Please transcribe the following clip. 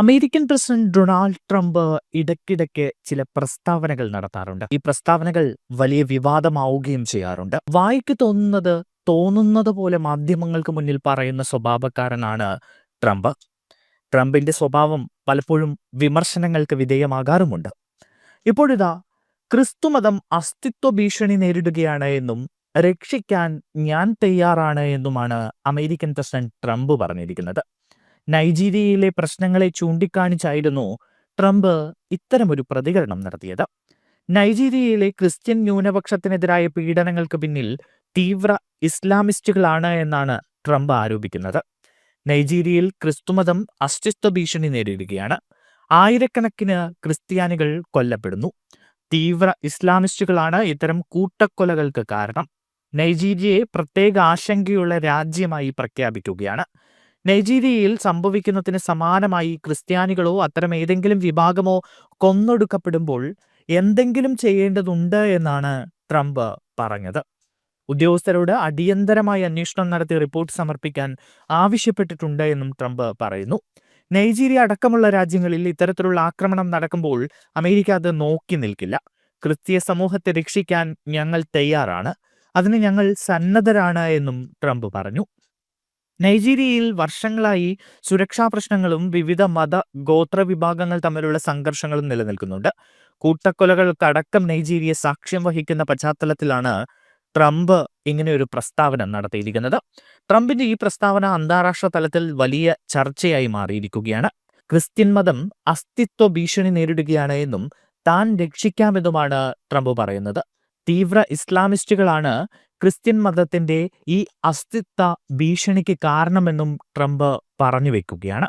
American president Donald Trump ഇടയ്ക്കിടയ്ക്ക് ചില പ്രസ്താവനകൾ നടത്താറുണ്ട്. ഈ പ്രസ്താവനകൾ വലിയ വിവാദമാവുകയും ചെയ്യാറുണ്ട്. വായിക്ക് തോന്നുന്നത് തോന്നുന്നത് പോലെ മാധ്യമങ്ങൾക്ക് മുന്നിൽ പറയുന്ന സ്വഭാവക്കാരനാണ് ട്രംപ്. ട്രംപിന്റെ സ്വഭാവം പലപ്പോഴും വിമർശനങ്ങൾക്ക് വിധേയമാകാറുമുണ്ട്. ഇപ്പോഴിതാ ക്രിസ്തുമതം അസ്തിത്വ ഭീഷണി നേരിടുകയാണ് എന്നും രക്ഷിക്കാൻ ഞാൻ തയ്യാറാണ് എന്നുമാണ് അമേരിക്കൻ പ്രസിഡന്റ് ട്രംപ് പറഞ്ഞിരിക്കുന്നത്. നൈജീരിയയിലെ പ്രശ്നങ്ങളെ ചൂണ്ടിക്കാണിച്ചായിരുന്നു ട്രംപ് ഇത്തരമൊരു പ്രതികരണം നടത്തിയത്. നൈജീരിയയിലെ ക്രിസ്ത്യൻ ന്യൂനപക്ഷത്തിനെതിരായ പീഡനങ്ങൾക്ക് പിന്നിൽ തീവ്ര ഇസ്ലാമിസ്റ്റുകളാണ് എന്നാണ് ട്രംപ് ആരോപിക്കുന്നത്. നൈജീരിയയിൽ ക്രിസ്തുമതം അസ്തിത്വ ഭീഷണി നേരിടുകയാണ്. ആയിരക്കണക്കിന് ക്രിസ്ത്യാനികൾ കൊല്ലപ്പെടുന്നു. തീവ്ര ഇസ്ലാമിസ്റ്റുകളാണ് ഇത്തരം കൂട്ടക്കൊലകൾക്ക് കാരണം. നൈജീരിയയെ പ്രത്യേക ആശങ്കയുള്ള രാജ്യമായി പ്രഖ്യാപിക്കുകയാണ്. നൈജീരിയയിൽ സംഭവിക്കുന്നതിന് സമാനമായി ക്രിസ്ത്യാനികളോ അത്തരം ഏതെങ്കിലും വിഭാഗമോ കൊന്നൊടുക്കപ്പെടുമ്പോൾ എന്തെങ്കിലും ചെയ്യേണ്ടതുണ്ട് എന്നാണ് ട്രംപ് പറഞ്ഞത്. ഉദ്യോഗസ്ഥരോട് അടിയന്തരമായി അന്വേഷണം നടത്തി റിപ്പോർട്ട് സമർപ്പിക്കാൻ ആവശ്യപ്പെട്ടിട്ടുണ്ട് എന്നും ട്രംപ് പറയുന്നു. നൈജീരിയ അടക്കമുള്ള രാജ്യങ്ങളിൽ ഇത്തരത്തിലുള്ള ആക്രമണം നടക്കുമ്പോൾ അമേരിക്ക അത് നോക്കി നിൽക്കില്ല. ക്രിസ്തീയ സമൂഹത്തെ രക്ഷിക്കാൻ ഞങ്ങൾ തയ്യാറാണ്. അതിന് ഞങ്ങൾ സന്നദ്ധരാണ് എന്നും ട്രംപ് പറഞ്ഞു. നൈജീരിയയിൽ വർഷങ്ങളായി സുരക്ഷാ പ്രശ്നങ്ങളും വിവിധ മത ഗോത്ര വിഭാഗങ്ങൾ തമ്മിലുള്ള സംഘർഷങ്ങളും നിലനിൽക്കുന്നുണ്ട്. കൂട്ടക്കൊലകൾക്കടക്കം നൈജീരിയ സാക്ഷ്യം വഹിക്കുന്ന പശ്ചാത്തലത്തിലാണ് ട്രംപ് ഇങ്ങനെ ഒരു പ്രസ്താവന നടത്തിയിരിക്കുന്നത്. ട്രംപിന്റെ ഈ പ്രസ്താവന അന്താരാഷ്ട്ര തലത്തിൽ വലിയ ചർച്ചയായി മാറിയിരിക്കുകയാണ്. ക്രിസ്ത്യൻ മതം അസ്തിത്വ ഭീഷണി നേരിടുകയാണ് എന്നും താൻ രക്ഷിക്കാമെന്നുമാണ് ട്രംപ് പറയുന്നത്. തീവ്ര ഇസ്ലാമിസ്റ്റുകളാണ് ക്രിസ്ത്യൻ മതത്തിന്റെ ഈ അസ്തിത്വ ഭീഷണിക്ക് കാരണമെന്നും ട്രംപ് പറഞ്ഞു വെക്കുകയാണ്.